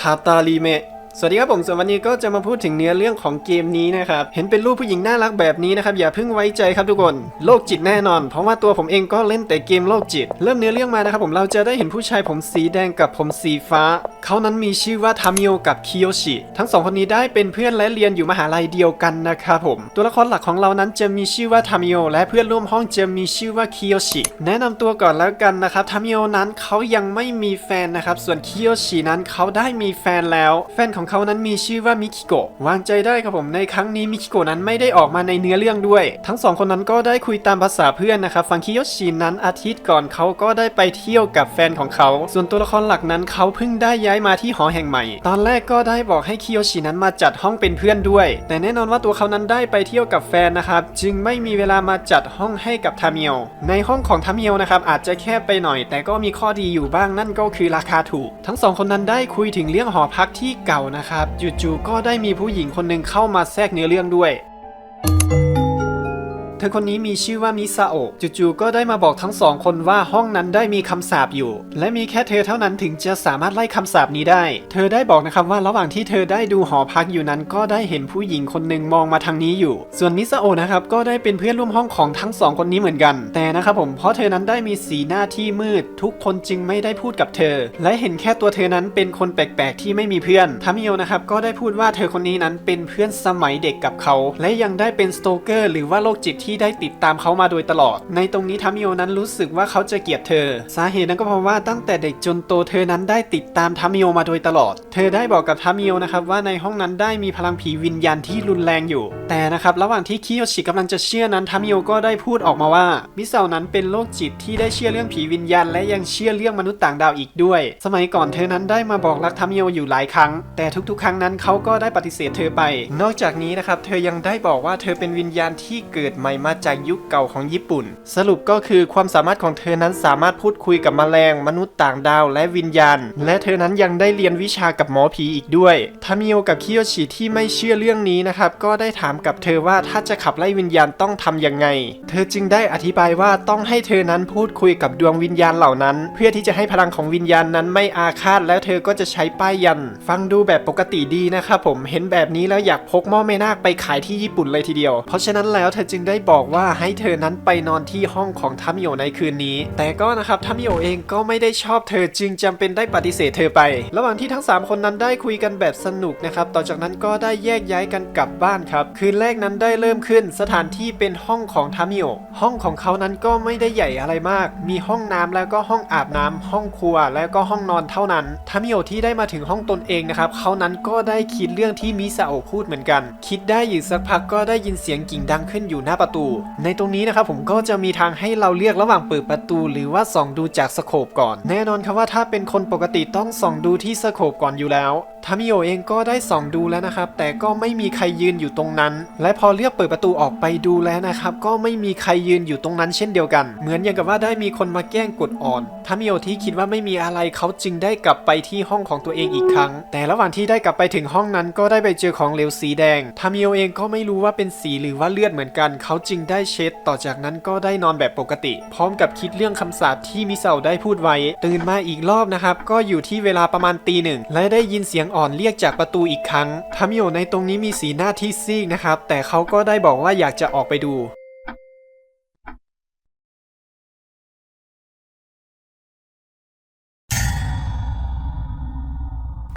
ทาตาลีเมะ สวัสดีครับผมส่วนวันนี้ก็จะมาพูดถึงเนื้อเรื่องของเกมนี้นะครับ เห็นเป็นรูปผู้หญิงน่ารักแบบนี้นะครับ อย่าเพิ่งไว้ใจครับทุกคน โรคจิตแน่นอน เพราะว่าตัวผมเองก็เล่นแต่เกมโรคจิต เริ่มเนื้อเรื่องมานะครับผมเราจะได้เห็นผู้ชายผมสีแดงกับผมสีฟ้า เขานั้นมีชื่อว่าทามิโอกับคิโยชิ ทั้งสองคนนี้ได้เป็นเพื่อนและเรียนอยู่มหาลัยเดียวกันนะครับผม ตัวละครหลักของเรานั้นจะมีชื่อว่าทามิโอและเพื่อนร่วมห้องจะมีชื่อว่าคิโยชิ แนะนำตัวก่อนแล้วกันนะครับทามิโอนั้นเขายังไม่มีแฟนนะครับ ส่วนคิโยชินั้นเขาได้มีแฟนแล้ว แฟนของเขานั้นมีชื่อว่ามิคิโกะวางใจได้ครับผมในครั้งนี้มิคิโกะนั้นไม่ได้ออกมาในเนื้อเรื่องด้วย ทั้งสองคนนั้นก็ได้คุยตามภาษาเพื่อนนะครับฟังคิโยชินั้นอาทิตย์ก่อนเขาก็ได้ไปเที่ยวกับแฟนของเขา ส่วนตัวละครหลักนั้นเขาเพิ่งได้ย้ายมาที่หอแห่งใหม่ ตอนแรกก็ได้บอกให้คิโยชินั้นมาจัดห้องเป็นเพื่อนด้วย แต่แน่นอนว่าตัวเขานั้นได้ไปเที่ยวกับแฟนนะครับจึงไม่มีเวลามาจัดห้องให้กับทามิโอในห้องของทามิโอนะครับอาจจะแคบไปหน่อย แต่ก็มีข้อดีอยู่บ้างนั่นก็คือราคาถูก ทั้งสองคนนั้นได้คุยถึงเรื่องหอพักที่เก่านะครับจู่ๆก็ได้มีผู้หญิงคนหนึ่งเข้ามาแทรกเนื้อเรื่องด้วย เธอคนนี้มีชื่อว่ามิซาโอะจู่ๆก็ได้มาบอกทั้งสองคนว่าห้องนั้นได้มีคำสาปอยู่ และมีแค่เธอเท่านั้นถึงจะสามารถไล่คำสาปนี้ได้ เธอได้บอกนะครับว่าระหว่างที่เธอได้ดูหอพักอยู่นั้น ก็ได้เห็นผู้หญิงคนหนึ่งมองมาทางนี้อยู่ ส่วนมิซาโอะนะครับก็ได้เป็นเพื่อนร่วมห้องของทั้งสองคนนี้เหมือนกัน แต่นะครับผมเพราะเธอนั้นได้มีสีหน้าที่มืด ทุกคนจึงไม่ได้พูดกับเธอ และเห็นแค่ตัวเธอนั้นเป็นคนแปลกๆ ที่ไม่มีเพื่อนทามิโอนะครับก็ได้พูดว่าเธอคนนี้นั้นเป็นเพื่อนสมัยเด็กกับเขา และยังได้เป็นสโตเกอร์หรือว่าโรคจิตที่ที่ได้ติดตามเขามาโดยตลอด ในตรงนี้ทามิโอนั้นรู้สึกว่าเขาจะเกลียดเธอ สาเหตุนั้นก็เพราะว่าตั้งแต่เด็กจนโตเธอนั้นได้ติดตามทามิโอมาโดยตลอด เธอได้บอกกับทามิโอนะครับว่าในห้องนั้นได้มีพลังผีวิญญาณที่รุนแรงอยู่ แต่นะครับระหว่างที่คิโยชิกำลังจะเชื่อนั้นทามิโอก็ได้พูดออกมาว่า มิเซานั้นเป็นโรคจิตที่ได้เชื่อเรื่องผีวิญญาณ และยังเชื่อเรื่องมนุษย์ต่างดาวอีกด้วย สมัยก่อนเธอนั้นได้มาบอกรักทามิโออยู่หลายครั้ง แต่ทุกๆ ครั้งนั้นเขาก็ได้ปฏิเสธเธอไป นอกจากนี้นะครับเธอยังได้บอกว่าเธอเป็นวิญญาณที่เกิดใหม่มาจากยุคเก่าของญี่ปุ่น สรุปก็คือความสามารถของเธอนั้นสามารถพูดคุยกับแมลง มนุษย์ต่างดาวและวิญญาณ และเธอนั้นยังได้เรียนวิชากับหมอผีอีกด้วยทามิโอกับคิโยชิที่ไม่เชื่อเรื่องนี้นะครับก็ได้ถามกับเธอว่าถ้าจะขับไล่วิญญาณต้องทำยังไง เธอจึงได้อธิบายว่าต้องให้เธอนั้นพูดคุยกับดวงวิญญาณเหล่านั้น เพื่อที่จะให้พลังของวิญญาณนั้นไม่อาฆาตแล้วเธอก็จะใช้ป้ายยัน ฟังดูแบบปกติดีนะครับผมเห็นแบบนี้แล้วอยากพกหม้อแม่นาคไปขายที่ญี่ปุ่นเลยทีเดียว เพราะฉะนั้นแล้วเธอจึงได้บอกว่าให้เธอนั้นไปนอนที่ห้องของทามิโอในคืนนี้ แต่ก็นะครับทามิโอเองก็ไม่ได้ชอบเธอจึงจำเป็นได้ปฏิเสธเธอไป ระหว่างที่ทั้ง 3 คนนั้นได้คุยกันแบบสนุกนะครับ ต่อจากนั้นก็ได้แยกย้ายกันกลับบ้านครับ คืนแรกนั้นได้เริ่มขึ้นสถานที่เป็นห้องของทามิโอห้องของเขานั้นก็ไม่ได้ใหญ่อะไรมาก มีห้องน้ำแล้วก็ห้องอาบน้ำห้องครัวแล้วก็ห้องนอนเท่านั้นทามิโอที่ได้มาถึงห้องตนเองนะครับเขานั้นก็ได้คิดเรื่องที่มิซาโอพูดเหมือนกัน คิดได้อยู่สักพักก็ได้ยินเสียงกิ่งดังขึ้นอยู่หน้าประตูในตรงนี้นะครับผมก็จะมีทางให้เราเลือกระหว่างเปิดประตู หรือว่าส่องดูจากสโคปก่อน แน่นอนครับว่าถ้าเป็นคนปกติต้องส่องดูที่สโคปก่อนอยู่แล้วทามิโอเองก็ได้ส่องดูแล้วนะครับ แต่ก็ไม่มีใครยืนอยู่ตรงนั้น และพอเลือกเปิดประตูออกไปดูแล้วนะครับ ก็ไม่มีใครยืนอยู่ตรงนั้นเช่นเดียวกัน เหมือนอย่างกับว่าได้มีคนมาแกล้งกดอ่อนทามิโอที่คิดว่าไม่มีอะไรเขาจึงได้กลับไปที่ห้องของตัวเองอีกครั้ง แต่ระหว่างที่ได้กลับไปถึงห้องนั้น ก็ได้ไปเจอของเหลวสีแดงทามิโอเองก็ไม่รู้ว่าเป็นสีหรือว่าเลือดเหมือนกัน เขาจึงได้เช็ด ต่อจากนั้นก็ได้นอนแบบปกติ พร้อมกับคิดเรื่องคำสาปที่มิเซาได้พูดไว้ ตื่นมาอีกรอบนะครับก็อยู่ที่เวลาประมาณตีหนึ่งและได้ยินเสียงอ่อนเรียกจากประตูอีกครั้งทามิโอในตรงนี้มีสีหน้าที่ซีกนะครับ แต่เขาก็ได้บอกว่าอยากจะออกไปดู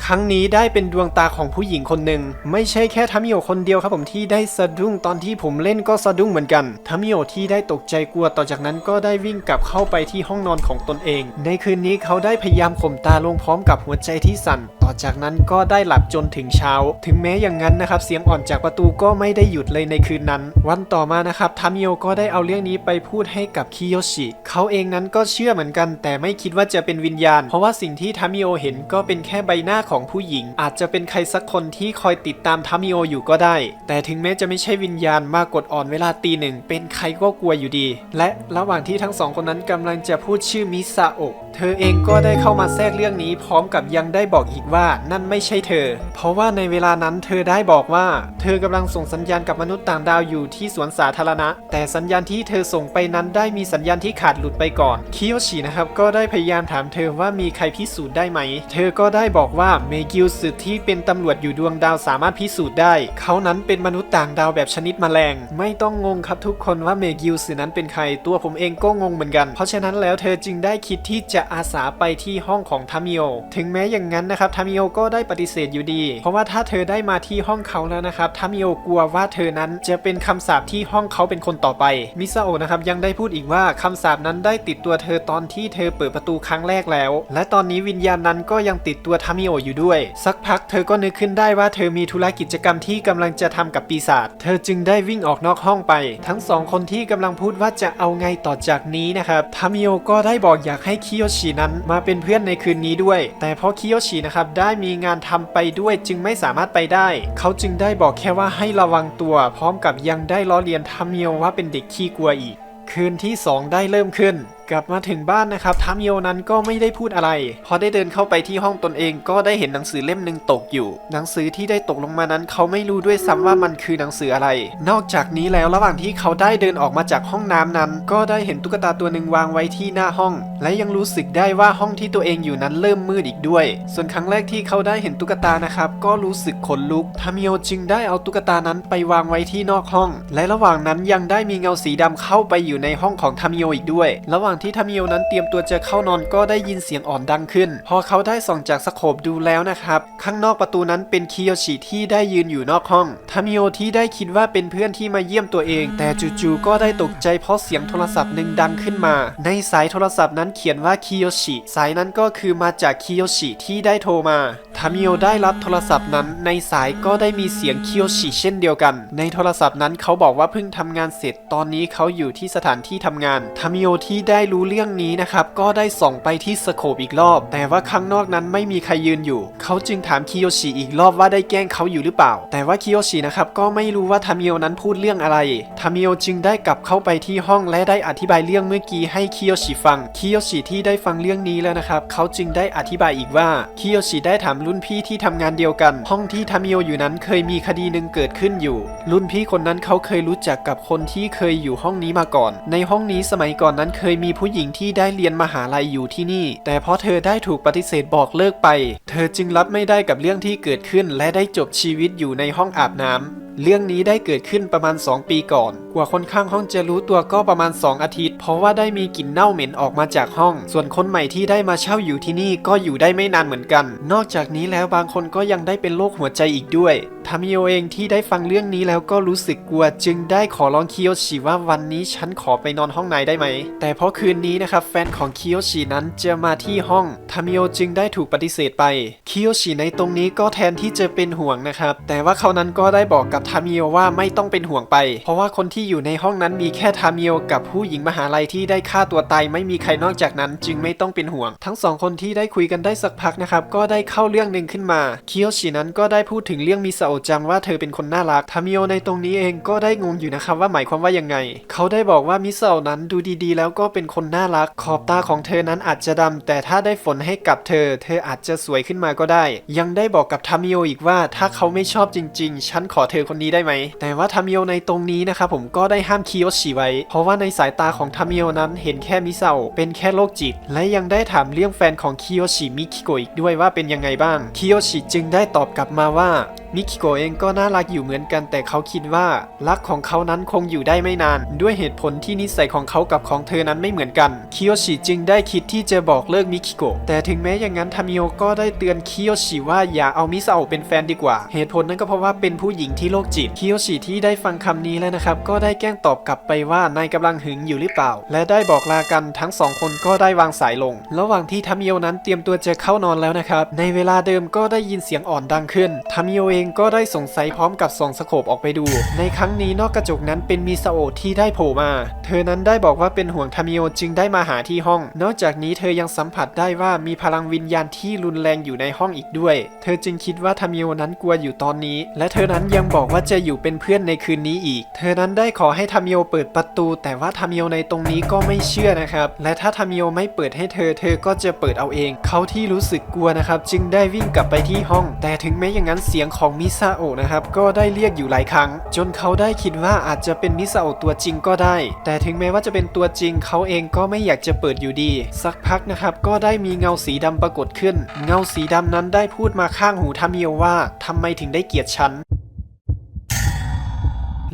ครั้งนี้ได้เป็นดวงตาของผู้หญิงคนหนึ่งไม่ใช่แค่ทามิโอคนเดียวครับผมที่ได้สะดุ้งตอนที่ผมเล่นก็สะดุ้งเหมือนกันทามิโอที่ได้ตกใจกลัวต่อจากนั้นก็ได้วิ่งกลับเข้าไปที่ห้องนอนของตนเอง ในคืนนี้เขาได้พยายามข่มตาลงพร้อมกับหัวใจที่สั่น ต่อจากนั้นก็ได้หลับจนถึงเช้า ถึงแม้อย่างนั้นนะครับเสียงอ่อนจากประตูก็ไม่ได้หยุดเลยในคืนนั้น วันต่อมานะครับทามิโอก็ได้เอาเรื่องนี้ไปพูดให้กับคิโยชิเขาเองนั้นก็เชื่อเหมือนกัน แต่ไม่คิดว่าจะเป็นวิญญาณ เพราะว่าสิ่งที่ทามิโอเห็นก็เป็นแค่ใบหน้าของผู้หญิง อาจจะเป็นใครสักคนที่คอยติดตามทามิโออยู่ก็ได้ แต่ถึงแม้จะไม่ใช่วิญญาณมากดอ่อนเวลาตีหนึ่งเป็นใครก็กลัวอยู่ดี และระหว่างที่ทั้งสองคนนั้นกำลังจะพูดชื่อมิซาโอะเธอเองก็ได้เข้ามาแทรกเรื่องนี้พร้อมกับยังได้บอกอีกว่านั่นไม่ใช่เธอ เพราะว่าในเวลานั้นเธอได้บอกว่า เธอกำลังส่งสัญญาณกับมนุษย์ต่างดาวอยู่ที่สวนสาธารณะ แต่สัญญาณที่เธอส่งไปนั้นได้มีสัญญาณที่ขาดหลุดไปก่อน คิโยชินะครับก็ได้พยายามถามเธอว่ามีใครพิสูจน์ได้ไหม เธอก็ได้บอกว่าเมกิลสึที่เป็นตำรวจอยู่ดวงดาวสามารถพิสูจน์ได้ เขานั้นเป็นมนุษย์ต่างดาวแบบชนิดแมลง ไม่ต้องงงครับทุกคนว่าเมกิลสึนั้นเป็นใครตัวผมเองก็งงเหมือนกัน เพราะฉะนั้นแล้วเธอจึงได้คิดที่จะอาสาไปที่ห้องของทามิโอถึงแม้อย่างนั้นนะครับทามิโอก็ได้ปฏิเสธอยู่ดี เพราะว่าถ้าเธอได้มาที่ห้องเขาแล้วนะครับทามิโอกลัวว่าเธอนั้นจะเป็นคำสาปที่ห้องเขาเป็นคนต่อไปมิซาโอะนะครับยังได้พูดอีกว่าคำสาปนั้นได้ติดตัวเธอตอนที่เธอเปิดประตูครั้งแรกแล้ว และตอนนี้วิญญาณนั้นก็ยังติดตัวทามิโอะอยู่ด้วย สักพักเธอก็นึกขึ้นได้ว่าเธอมีธุรกิจกรรมที่กำลังจะทำกับปีศาจ เธอจึงได้วิ่งออกนอกห้องไป ทั้งสองคนที่กำลังพูดว่าจะเอาไงต่อจากนี้นะครับทามิโอก็ได้บอกอยากให้คิโยชินั้นมาเป็นเพื่อนในคืนนี้ด้วย แต่เพราะคิโยชินะครับได้มีงานทำไปด้วยจึงไม่สามารถไปได้ เขาจึงได้บอกแค่ว่าให้ระวังตัว พร้อมกับยังได้ล้อเลียนทามิโอว่าเป็นเด็กขี้กลัวอีก คืนที่ 2 ได้เริ่มขึ้นกลับมาถึงบ้านนะครับทามโยนั้นก็ไม่ได้พูดอะไร พอได้เดินเข้าไปที่ห้องตนเองก็ได้เห็นหนังสือเล่มหนึ่งตกอยู่ หนังสือที่ได้ตกลงมานั้นเขาไม่รู้ด้วยซ้ำว่ามันคือหนังสืออะไร นอกจากนี้แล้วระหว่างที่เขาได้เดินออกมาจากห้องน้ำนั้น ก็ได้เห็นตุ๊กตาตัวหนึ่งวางไว้ที่หน้าห้อง และยังรู้สึกได้ว่าห้องที่ตัวเองอยู่นั้นเริ่มมืดอีกด้วย ส่วนครั้งแรกที่เขาได้เห็นตุ๊กตานะครับก็รู้สึกขนลุกทามโยจึงได้เอาตุ๊กตานั้นไปวางไว้ที่นอกห้อง และระหว่างนั้นยังได้มีเงาสีดำเข้าไปอยู่ในห้องของทามโยอีกด้วย ระหว่างที่ทามิโยนั้นเตรียมตัวจะเข้านอนก็ได้ยินเสียงอ่อนดังขึ้น พอเขาได้ส่องจากสโคปดูแล้วนะครับ ข้างนอกประตูนั้นเป็นคิโยชิที่ได้ยืนอยู่นอกห้องทามิโยที่ได้คิดว่าเป็นเพื่อนที่มาเยี่ยมตัวเอง แต่จู่ๆก็ได้ตกใจเพราะเสียงโทรศัพท์หนึ่งดังขึ้นมา ในสายโทรศัพท์นั้นเขียนว่าคิโยชิสายนั้นก็คือมาจากคิโยชิที่ได้โทรมาทามิโอได้รับโทรศัพท์นั้น ในสายก็ได้มีเสียงคิโยชิเช่นเดียวกัน ในโทรศัพท์นั้นเขาบอกว่าเพิ่งทำงานเสร็จตอนนี้เขาอยู่ที่สถานที่ทำงานทามิโอที่ได้รู้เรื่องนี้นะครับก็ได้ส่องไปที่สโคปอีกรอบ แต่ว่าข้างนอกนั้นไม่มีใครยืนอยู่ เขาจึงถามคิโยชิอีกรอบว่าได้แกล้งเขาอยู่หรือเปล่า แต่ว่าคิโยชินะครับก็ไม่รู้ว่าทามิโอนั้นพูดเรื่องอะไรทามิโอจึงได้กลับเข้าไปที่ห้องและได้อธิบายเรื่องเมื่อกี้ให้คิโยชิฟังคิโยชิที่ได้ฟังเรื่องนี้แล้วนะครับเขาจึงได้อธิบายอีกว่าคิโยชิได้ถามรุ่นพี่ที่ทำงานเดียวกัน ห้องที่ทามิโออยู่นั้นเคยมีคดีหนึ่งเกิดขึ้นอยู่ รุ่นพี่คนนั้นเขาเคยรู้จักกับคนที่เคยอยู่ห้องนี้มาก่อน ในห้องนี้สมัยก่อนนั้นเคยมีผู้หญิงที่ได้เรียนมหาลัยอยู่ที่นี่ แต่เพราะเธอได้ถูกปฏิเสธบอกเลิกไป เธอจึงรับไม่ได้กับเรื่องที่เกิดขึ้นและได้จบชีวิตอยู่ในห้องอาบน้ำ เรื่องนี้ได้เกิดขึ้นประมาณ 2 ปีก่อน กว่าคนข้างห้องจะรู้ตัวก็ประมาณ 2 อาทิตย์ เพราะว่าได้มีกลิ่นเน่าเหม็นออกมาจากห้อง ส่วนคนใหม่ที่ได้มาเช่าอยู่ที่นี่ก็อยู่ได้ไม่นานเหมือนกัน นอกจากนี้แล้วบางคนก็ยังได้เป็นโรคหัวใจอีกด้วยทามิโอเองที่ได้ฟังเรื่องนี้แล้วก็รู้สึกกลัว จึงได้ขอร้องคิโยชิว่าวันนี้ฉันขอไปนอนห้องนายได้ไหม แต่เพราะคืนนี้นะครับแฟนของคิโยชินั้นจะมาที่ห้องทามิโอจึงได้ถูกปฏิเสธไปคิโยชิในตรงนี้ก็แทนที่จะเป็นห่วงนะครับแต่ว่าเขานั้นก็ได้บอกกับทามิโอว่าไม่ต้องเป็นห่วงไป เพราะว่าคนที่อยู่ในห้องนั้นมีแค่ทามิโอกับผู้หญิงมหาลัยที่ได้ฆ่าตัวตายไม่มีใครนอกจากนั้น จึงไม่ต้องเป็นห่วง ทั้งสองคนที่ได้คุยกันได้สักพักนะครับก็ได้เข้าเรื่องหนึ่งขึ้นมาคิโยชินั้นก็ได้พูดถึงเรื่องมิซาโอจังว่าเธอเป็นคนน่ารักทามิโอในตรงนี้เองก็ได้งงอยู่นะครับว่าหมายความว่ายังไง เขาได้บอกว่ามิซาโอนั้นดูดีๆ แล้วก็เป็นคนน่ารัก ขอบตาของเธอนั้นอาจจะดำแต่ถ้าได้ฝนให้กับเธอ เธออาจจะสวยขึ้นมาก็ได้ ยังได้บอกกับทามิโออีกว่าถ้าเขาไม่ชอบจริง ๆ ฉันขอเธอคนนี้ได้ไหม แต่ว่าทามิโอในตรงนี้นะครับผมก็ได้ห้ามคิโยชิไว้ เพราะว่าในสายตาของทามิโอนั้นเห็นแค่มิซาโอเป็นแค่โรคจิต และยังได้ถามเรื่องแฟนของคิโยชิมิคิโกะอีกด้วยว่าเป็นยังไงบ้าง คิโยชิจึงได้ตอบกลับมาว่า มิคิโกะเองก็น่ารักอยู่เหมือนกันแต่เขาคิดว่า รักของเขานั้นคงอยู่ได้ไม่นาน ด้วยเหตุผลที่นิสัยของเขากับของเธอนั้นไม่เหมือนกันคิโยชิจึงได้คิดที่จะบอกเลิกมิคิโกะแต่ถึงแม้อย่างนั้นทามิโอก็ได้เตือนคิโยชิว่าอย่าเอามิซาโอะเป็นแฟนดีกว่า เหตุผลนั้นก็เพราะว่าเป็นผู้หญิงที่โรคจิตคิโยชิที่ได้ฟังคำนี้แล้วนะครับก็ได้แกล้งตอบกลับไปว่านายกำลังหึงอยู่หรือเปล่า และได้บอกลากันทั้งสองคนก็ได้วางสายลง ระหว่างที่ทามิโอนั้นเตรียมตัวจะเข้านอนแล้วนะครับในเวลาเดิมก็ได้ยินเสียงอ่อนดังขึ้นทามิโอเองก็ได้สงสัยพร้อมกับส่องสโคปออกไปดู ในครั้งนี้นอกกระจกนั้นเป็นมิซาโอะที่ได้โผล่มา เธอนั้นได้บอกว่าเป็นห่วงทามิโอจึงได้มาหาที่ห้อง นอกจากนี้เธอยังสัมผัสได้ว่ามีพลังวิญญาณที่รุนแรงอยู่ในห้องอีกด้วย เธอจึงคิดว่าทามิโอนั้นกลัวอยู่ตอนนี้ และเธอนั้นยังบอกว่าจะอยู่เป็นเพื่อนในคืนนี้อีก เธอนั้นได้ขอให้ทามิโอเปิดประตู แต่ว่าทามิโอในตรงนี้ก็ไม่เชื่อนะครับ และถ้าทามิโอไม่เปิดให้เธอ เธอก็จะเปิดเอาเอง เขาที่รู้สึกกลัวนะครับ จึงได้วิ่งกลับไปที่ห้อง แต่ถึงแม้อย่างนั้นเสียงของมิซาโอะนะครับก็ได้เรียกอยู่หลายครั้ง จนเขาได้คิดว่าอาจจะเป็นมิซาโอะตัวจริงก็ได้ แต่ถึงแม้ว่าจะเป็นตัวจริงเขาเองก็ไม่อยากจะเปิดอยู่ดี สักพักนะครับก็ได้มีเงาสีดำปรากฏขึ้น เงาสีดำนั้นได้พูดมาข้างหูทามิโอว่าทำไมถึงได้เกลียดฉัน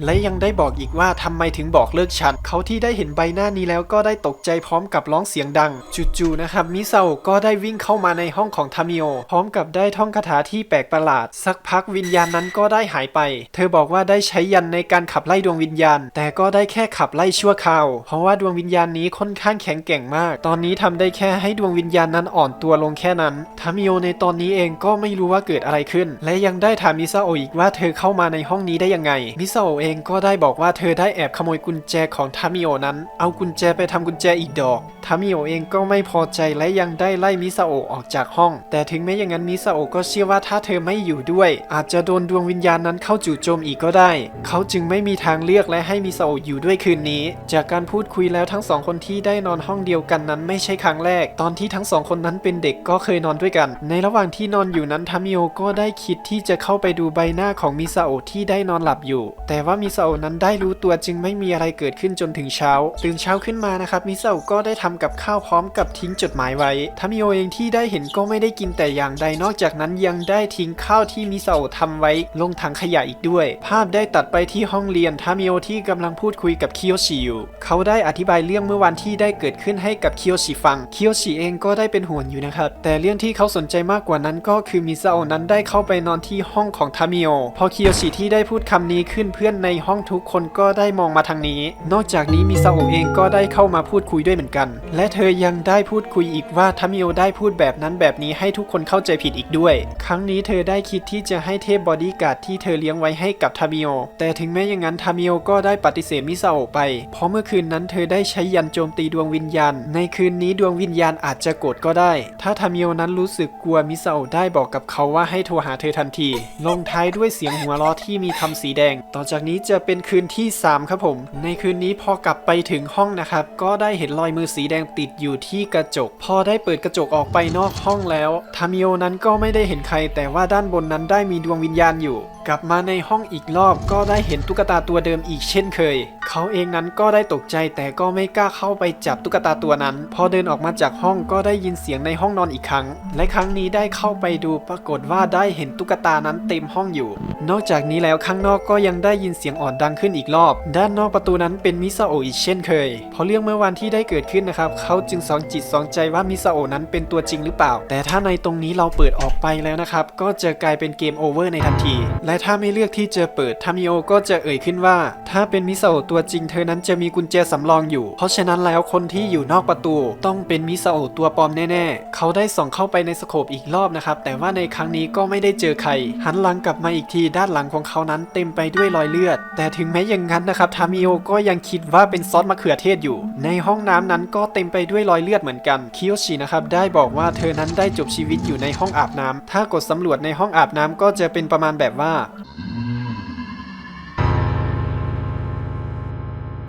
และยังได้บอกอีกว่าทำไมถึงบอกเลิกฉัน เขาที่ได้เห็นใบหน้านี้แล้วก็ได้ตกใจพร้อมกับร้องเสียงดังจู่ๆนะครับมิซาโอก็ได้วิ่งเข้ามาในห้องของทามิโอพร้อมกับได้ท่องคาถาที่แปลกประหลาด สักพักวิญญาณนั้นก็ได้หายไป เธอบอกว่าได้ใช้ยันในการขับไล่ดวงวิญญาณ แต่ก็ได้แค่ขับไล่ชั่วคราว เพราะว่าดวงวิญญาณนี้ค่อนข้างแข็งแกร่งมาก ตอนนี้ทำได้แค่ให้ดวงวิญญาณนั้นอ่อนตัวลงแค่นั้นทามิโอในตอนนี้เองก็ไม่รู้ว่าเกิดอะไรขึ้น และยังได้ถามมิซาโออีกว่าเธอเข้ามาในห้องนี้ได้ยังไงมิซาโอเององก็ได้บอกว่าเธอได้แอบขโมยกุญแจของทามิโอนั้น เอากุญแจไปทำกุญแจอีกดอก ทามิโอเองก็ไม่พอใจและยังได้ไล่มิซาโอะออกจากห้อง แต่ถึงแม้อย่างนั้นมิซาโอะก็เชื่อว่าถ้าเธอไม่อยู่ด้วย อาจจะโดนดวงวิญญาณนั้นเข้าจู่โจมอีกก็ได้ เขาจึงไม่มีทางเลือกและให้มิซาโอะอยู่ด้วยคืนนี้ จากการพูดคุยแล้วทั้งสองคนที่ได้นอนห้องเดียวกันนั้นไม่ใช่ครั้งแรก ตอนที่ทั้งสองคนนั้นเป็นเด็กก็เคยนอนด้วยกัน ในระหว่างที่นอนอยู่นั้นทามิโอก็ได้คิดที่จะเข้าไปดูใบหน้าของมิซาโอะที่ได้นอนหลับอยู่ แต่ว่ามิซาโอะนั้นได้รู้ตัวจึงไม่มีอะไรเกิดขึ้นจนถึงเช้า ตื่นเช้าขึ้นมานะครับมิซาโอะก็ได้ทำกับข้าวพร้อมกับทิ้งจดหมายไว้ทามิโอเองที่ได้เห็นก็ไม่ได้กินแต่อย่างใดนอกจากนั้นยังได้ทิ้งข้าวที่มิซาโอะทำไว้ลงถังขยะอีกด้วย ภาพได้ตัดไปที่ห้องเรียนทามิโอที่กำลังพูดคุยกับคิโยชิอยู่เขาได้อธิบายเรื่องเมื่อวันที่ได้เกิดขึ้นให้กับคิโยชิฟังคิโยชิเองก็ได้เป็นห่วงอยู่นะครับแต่เรื่องที่เขาสนใจมากกว่านั้นก็คือมิซาโอะนั้นได้เข้าไปนอนที่ห้องของทามิโอพอคิโยชิที่ได้พูดคำนี้ขึ้นเพื่อนในในห้องทุกคนก็ได้มองมาทางนี้ นอกจากนี้มิซาโอเองก็ได้เข้ามาพูดคุยด้วยเหมือนกัน และเธอยังได้พูดคุยอีกว่าทามิโอได้พูดแบบนั้นแบบนี้ให้ทุกคนเข้าใจผิดอีกด้วย ครั้งนี้เธอได้คิดที่จะให้เทพบอดี้การ์ดที่เธอเลี้ยงไว้ให้กับทามิโอแต่ถึงแม้อย่างนั้นทามิโอก็ได้ปฏิเสธมิซาโอไป เพราะเมื่อคืนนั้นเธอได้ใช้ยันโจมตีดวงวิญญาณ ในคืนนี้ดวงวิญญาณอาจจะโกรธก็ได้ ถ้าทามิโอนั้นรู้สึกกลัวมิซาโอได้บอกกับเขาว่าให้โทรหาเธอทันที ลงท้ายด้วยเสียงหัวเราะที่มีคำสีแดง ต่อจากนี้จะเป็นคืนที่ 3 ครับผม ในคืนนี้พอกลับไปถึงห้องนะครับ ก็ได้เห็นรอยมือสีแดงติดอยู่ที่กระจก พอได้เปิดกระจกออกไปนอกห้องแล้วทามิโอนั้นก็ไม่ได้เห็นใคร แต่ว่าด้านบนนั้นได้มีดวงวิญญาณอยู่ กลับมาในห้องอีกรอบก็ได้เห็นตุ๊กตาตัวเดิมอีกเช่นเคย เขาเองนั้นก็ได้ตกใจแต่ก็ไม่กล้าเข้าไปจับตุ๊กตาตัวนั้น พอเดินออกมาจากห้องก็ได้ยินเสียงในห้องนอนอีกครั้ง และครั้งนี้ได้เข้าไปดูปรากฏว่าได้เห็นตุ๊กตานั้นเต็มห้องอยู่ นอกจากนี้แล้วข้างนอกก็ยังได้ยินเสียงอ่อนดังขึ้นอีกรอบ ด้านนอกประตูนั้นเป็นมิซาโออีกเช่นเคย เพราะเรื่องเมื่อวันที่ได้เกิดขึ้นนะครับเขาจึงสองจิตสองใจว่ามิซาโอนั้นเป็นตัวจริงหรือเปล่า แต่ถ้าในตรงนี้เราเปิดออกไปแล้วนะครับก็จะกลายเป็นเกมโอเวอร์ในทันที และถ้าไม่เลือกที่จะเปิดทามิโอก็จะเอ่ยขึ้นว่า ถ้าเป็นมิซาโอตัวจริงเธอนั้นจะมีกุญแจสำรองอยู่ เพราะฉะนั้นแล้วคนที่อยู่นอกประตู ต้องเป็นมิซาโอตัวปลอมแน่ๆ เขาได้ส่องเข้าไปในสโคปอีกรอบนะครับแต่ว่าในครั้งนี้ก็ไม่ได้เจอใคร หันหลังกลับมาอีกทีด้านหลังของเขานั้นเต็มไปด้วยรอยเลือดแต่ถึงแม้อย่างนั้นนะครับทามิโอก็ยังคิดว่าเป็นซอสมะเขือเทศอยู่ ในห้องน้ำนั้นก็เต็มไปด้วยรอยเลือดเหมือนกันคิโยชินะครับได้บอกว่าเธอนั้นได้จบชีวิตอยู่ในห้องอาบน้ำถ้ากดสำรวจในห้องอาบน้ำก็จะเป็นประมาณแบบว่า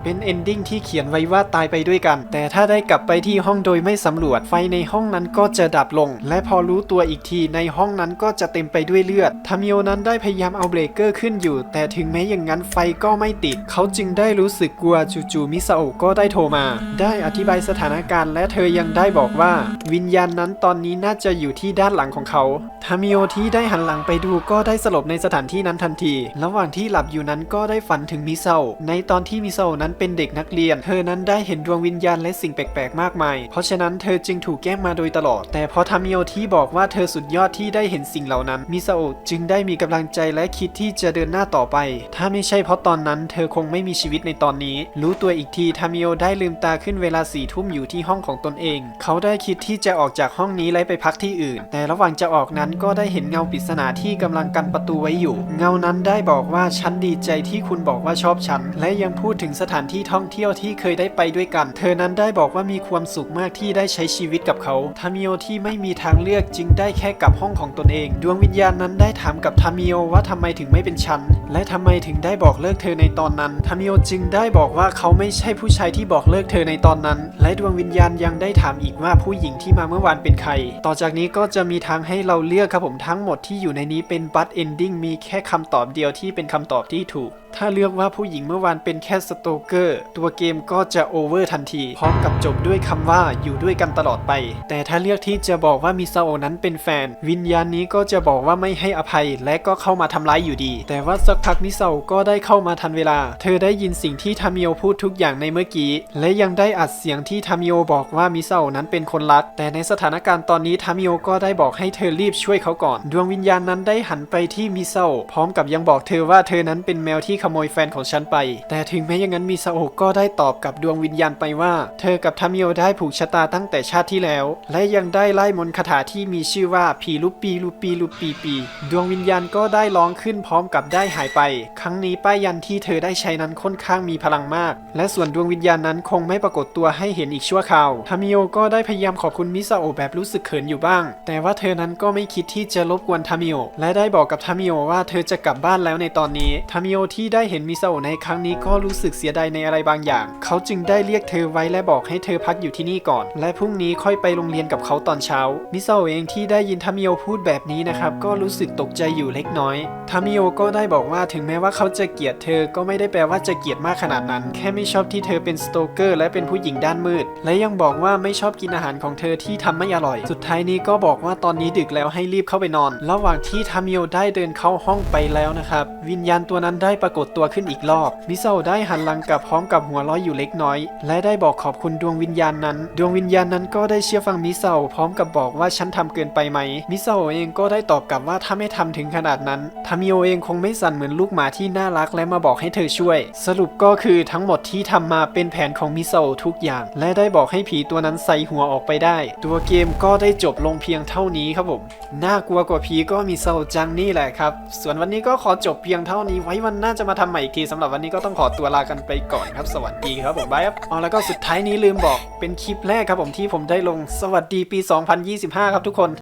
เป็นเอนดิ้งที่เขียนไว้ว่าตายไปด้วยกัน แต่ถ้าได้กลับไปที่ห้องโดยไม่สำรวจ ไฟในห้องนั้นก็จะดับลง และพอรู้ตัวอีกทีในห้องนั้นก็จะเต็มไปด้วยเลือดทามิโอนั้นได้พยายามเอาเบรกเกอร์ขึ้นอยู่ แต่ถึงแม้อย่างนั้นไฟก็ไม่ติด เขาจึงได้รู้สึกกลัวจู่ๆมิซาโอะก็ได้โทรมา ได้อธิบายสถานการณ์และเธอยังได้บอกว่า วิญญาณนั้นตอนนี้น่าจะอยู่ที่ด้านหลังของเขาทามิโอที่ได้หันหลังไปดูก็ได้สลบในสถานที่นั้นทันที ระหว่างที่หลับอยู่นั้นก็ได้ฝันถึงมิซาโอในตอนที่มิซาโอนั้นเป็นเด็กนักเรียน เธอนั้นได้เห็นดวงวิญญาณและสิ่งแปลกๆ มากมาย เพราะฉะนั้นเธอจึงถูกแกล้งมาโดยตลอด แต่พอทามิโอที่บอกว่าเธอสุดยอดที่ได้เห็นสิ่งเหล่านั้น มิซาโอะจึงได้มีกำลังใจและคิดที่จะเดินหน้าต่อไป ถ้าไม่ใช่เพราะตอนนั้น เธอคงไม่มีชีวิตในตอนนี้ รู้ตัวอีกทีทามิโอได้ลืมตาขึ้นเวลาสี่ทุ่มอยู่ที่ห้องของตนเอง เขาได้คิดที่จะออกจากห้องนี้และไปพักที่อื่น แต่ระหว่างจะออกนั้นก็ได้เห็นเงาปริศนาที่กำลังกันประตูไว้อยู่ เงานั้นได้บอกว่าฉันดีใจที่คุณบอกว่าชอบฉัน และยังพูดถึงสถานานที่ท่องเที่ยวที่เคยได้ไปด้วยกัน เธอนั้นได้บอกว่ามีความสุขมากที่ได้ใช้ชีวิตกับเขาทามิโอที่ไม่มีทางเลือกจึงได้แค่กลับห้องของตนเอง ดวงวิญญาณนั้นได้ถามกับทามิโอว่าทำไมถึงไม่เป็นฉัน และทำไมถึงได้บอกเลิกเธอในตอนนั้นทามิโอจึงได้บอกว่าเขาไม่ใช่ผู้ชายที่บอกเลิกเธอในตอนนั้น และดวงวิญญาณยังได้ถามอีกว่าผู้หญิงที่มาเมื่อวานเป็นใคร ต่อจากนี้ก็จะมีทางให้เราเลือกครับผมทั้งหมดที่อยู่ในนี้เป็นบัตเอนดิ้งมีแค่คำตอบเดียวที่เป็นคำตอบที่ถูก ถ้าเลือกว่าผู้หญิงเมื่อวานเป็นแค่สโตเกอร์ตัวเกมก็จะโอเวอร์ทันที พร้อมกับจบด้วยคำว่าอยู่ด้วยกันตลอดไป แต่ถ้าเลือกที่จะบอกว่ามิซาโอนั้นเป็นแฟน วิญญาณนี้ก็จะบอกว่าไม่ให้อภัย และก็เข้ามาทำร้ายอยู่ดี แต่ว่าสักพักมิซาโอก็ได้เข้ามาทันเวลา เธอได้ยินสิ่งที่ทามิโอพูดทุกอย่างในเมื่อกี้ และยังได้อัดเสียงที่ทามิโอบอกว่ามิซาโอนั้นเป็นคนรัก แต่ในสถานการณ์ตอนนี้ทามิโอก็ได้บอกให้เธอรีบช่วยเขาก่อน ดวงวิญญาณนั้นได้หันไปที่มิซาโอพร้อมกับยังบอกเธอว่าเธอนั้นเป็นแมวที่ขโมยแฟนของฉันไป แต่ถึงแม้อย่างนั้นมิซาโอะก็ได้ตอบกับดวงวิญญาณไปว่า เธอกับทามิโอได้ผูกชะตาตั้งแต่ชาติที่แล้ว และยังได้ไล่มนต์คาถาที่มีชื่อว่าพีลุปปีลุปปีลุปปีปี ดวงวิญญาณก็ได้ร้องขึ้นพร้อมกับได้หายไป ครั้งนี้ป้ายยันที่เธอได้ใช้นั้นค่อนข้างมีพลังมาก และส่วนดวงวิญญาณนั้นคงไม่ปรากฏตัวให้เห็นอีกชั่วคราวทามิโอก็ได้พยายามขอบคุณมิซาโอะแบบรู้สึกเขินอยู่บ้าง แต่ว่าเธอนั้นก็ไม่คิดที่จะรบกวนทามิโอและได้บอกกับทามิโอว่าเธอจะกลับบ้านแล้วในตอนนี้ทามิโอที่ได้เห็นมิซาโอะในครั้งนี้ก็รู้สึกเสียดายในอะไรบางอย่าง เขาจึงได้เรียกเธอไว้และบอกให้เธอพักอยู่ที่นี่ก่อน และพรุ่งนี้ค่อยไปโรงเรียนกับเขาตอนเช้า มิซาโอเองที่ได้ยินทามิโอพูดแบบนี้นะครับก็รู้สึกตกใจอยู่เล็กน้อยทามิโอก็ได้บอกว่าถึงแม้ว่าเขาจะเกลียดเธอก็ไม่ได้แปลว่าจะเกลียดมากขนาดนั้น แค่ไม่ชอบที่เธอเป็นสโตเกอร์และเป็นผู้หญิงด้านมืด และยังบอกว่าไม่ชอบกินอาหารของเธอที่ทำไม่อร่อย สุดท้ายนี้ก็บอกว่าตอนนี้ดึกแล้วให้รีบเข้าไปนอน ระหว่างที่ทามิโอได้เดินเข้าห้องไปแล้วนะครับ วิญญาณตัวนั้นได้ปรากฏตัวขึ้นอีกรอบ มิโซได้หันหลังกลับพร้อมกับหัวเร้อยอยู่เล็กน้อย และได้บอกขอบคุณดวงวิญญาณนั้น ดวงวิญญาณนั้นก็ได้เชื่อฟังมิโซะพร้อมกับบอกว่าฉันทำเกินไปไหม มิโซะเองก็ได้ตอบกลับว่าถ้าไม่ทำถึงขนาดนั้นทามิโอเองคงไม่สั่นเหมือนลูกหมาที่น่ารักและมาบอกให้เธอช่วย สรุปก็คือทั้งหมดที่ทำมาเป็นแผนของมิโซะทุกอย่าง และได้บอกให้ผีตัวนั้นใส่หัวออกไปได้ ตัวเกมก็ได้จบลงเพียงเท่านี้ครับผมน่ากลัวกว่าผีก็มีโซลจังนี่แหละครับ ส่วนวันนี้ก็ขอจบเพียงเท่านี้ไว้วันหน้าจะมาทำใหม่อีกทีสำหรับวันนี้ก็ต้องขอตัวลากันไปก่อนครับ สวัสดีครับผมบายครับอ๋อแล้วก็สุดท้ายนี้ลืมบอกเป็นคลิปแรกครับผมที่ผมได้ลงสวัสดีปี 2025 ครับทุกคน